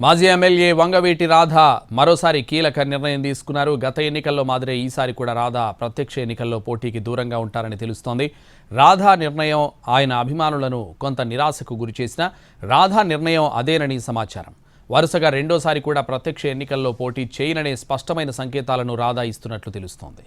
మాజీ ఎమ్మెల్యే వంగవీటి రాధ మరోసారి కీలక నిర్ణయం తీసుకున్నారు. గత ఎన్నికల్లో మాదిరే ఈసారి కూడా రాధ ప్రత్యక్ష ఎన్నికల్లో పోటీకి దూరంగా ఉంటారని తెలుస్తోంది. రాధా నిర్ణయం ఆయన అభిమానులను కొంత నిరాశకు గురిచేసిన రాధా నిర్ణయం అదేనని సమాచారం. వరుసగా రెండోసారి కూడా ప్రత్యక్ష ఎన్నికల్లో పోటీ చేయననే స్పష్టమైన సంకేతాలను రాధా ఇస్తున్నట్లు తెలుస్తోంది.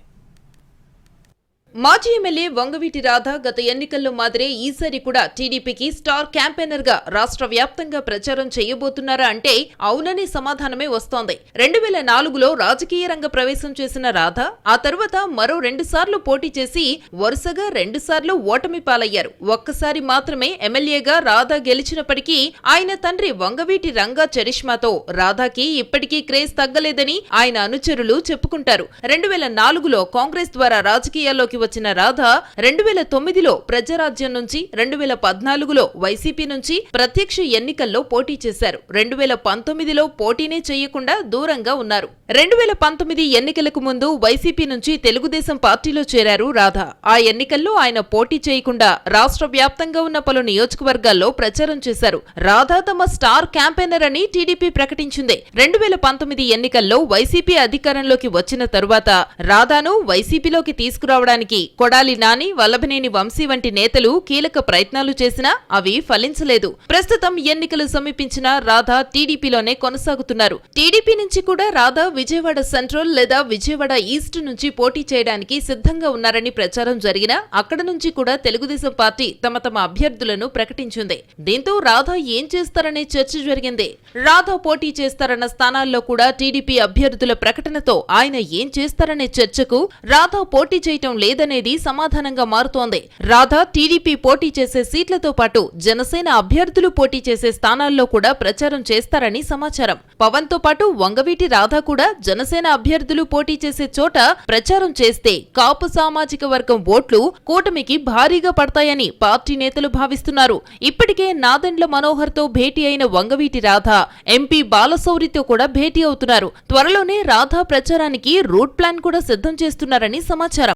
మాజీ ఎమ్మెల్యే వంగవీటి రాధ గత ఎన్నికల్లో మాదిరే ఈసారి కూడా టీడీపీకి స్టార్ క్యాంపెయినర్గా రాష్ట్ర వ్యాప్తంగా ప్రచారం చేయబోతున్నారా అంటే అవుననే సమాధానమే వస్తోంది. రెండు వేల నాలుగులో రాజకీయ రంగ ప్రవేశం చేసిన రాధ ఆ తర్వాత మరో రెండు సార్లు పోటీ చేసి వరుసగా రెండు సార్లు ఓటమి పాలయ్యారు. ఒక్కసారి మాత్రమే ఎమ్మెల్యేగా రాధా గెలిచినప్పటికీ ఆయన తండ్రి వంగవీటి రంగా చరిష్మాతో రాధాకి ఇప్పటికీ క్రేజ్ తగ్గలేదని ఆయన అనుచరులు చెప్పుకుంటారు. రెండు వేల నాలుగులో కాంగ్రెస్ ద్వారా రాజకీయాల్లోకి వచ్చిన రాధ రెండు వేల తొమ్మిదిలో ప్రజారాజ్యం నుంచి రెండు వేల పద్నాలుగులో వైసీపీ నుంచి ప్రత్యక్ష ఎన్నికల్లో పోటీ చేశారు. రెండు వేల పంతొమ్మిదిలో పోటీనే చేయకుండా దూరంగా ఉన్నారు. రెండు వేల పంతొమ్మిది ఎన్నికలకు ముందు వైసీపీ నుంచి తెలుగుదేశం పార్టీలో చేరారు రాధ. ఆ ఎన్నికల్లో ఆయన పోటీ చేయకుండా రాష్ట్ర వ్యాప్తంగా ఉన్న పలు నియోజకవర్గాల్లో ప్రచారం చేశారు. రాధా తమ స్టార్ క్యాంపెయినర్ అని టీడీపీ ప్రకటించింది. రెండు వేల పంతొమ్మిది ఎన్నికల్లో వైసీపీ అధికారంలోకి వచ్చిన తరువాత రాధాను వైసీపీలోకి తీసుకురావడానికి కొడాలి నాని వల్లభనేని వంశీ వంటి నేతలు కీలక ప్రయత్నాలు చేసినా అవి ఫలించలేదు. ప్రస్తుతం ఎన్నికలు సమీపించిన రాధా టీడీపీలోనే కొనసాగుతున్నారు. టీడీపీ నుంచి కూడా రాధా విజయవాడ సెంట్రల్ లేదా విజయవాడ ఈస్ట్ నుంచి పోటీ చేయడానికి సిద్ధంగా ఉన్నారని ప్రచారం జరిగినా అక్కడ నుంచి కూడా తెలుగుదేశం పార్టీ తమ తమ అభ్యర్థులను ప్రకటించింది. దీంతో రాధా ఏం చేస్తారనే చర్చ జరిగింది. రాధా పోటీ చేస్తారన్న స్థానాల్లో కూడా టీడీపీ అభ్యర్థుల ప్రకటనతో ఆయన ఏం చేస్తారనే చర్చకు రాధా పోటీ చేయటం లేదనేది సమాధానంగా మారుతోంది. రాధా టీడీపీ పోటీ చేసే సీట్లతో పాటు జనసేన అభ్యర్థులు పోటీ చేసే స్థానాల్లో కూడా ప్రచారం చేస్తారని సమాచారం. పవన్తో పాటు వంగవీటి రాధా కూడా జనసేన అభ్యర్థులు పోటీ చేసే చోట ప్రచారం చేస్తే కాపు సామాజిక వర్గం ఓట్లు కూటమికి భారీగా పడతాయని పార్టీ నేతలు భావిస్తున్నారు. ఇప్పటికే నాదెండ్ల మనోహర్తో భేటీ అయిన వంగవీటి రాధా ఎంపీ బాలశౌరితో కూడా భేటీ అవుతున్నారు. త్వరలోనే రాధా ప్రచారానికి రూట్ ప్లాన్ కూడా సిద్ధం చేస్తున్నారని సమాచారం.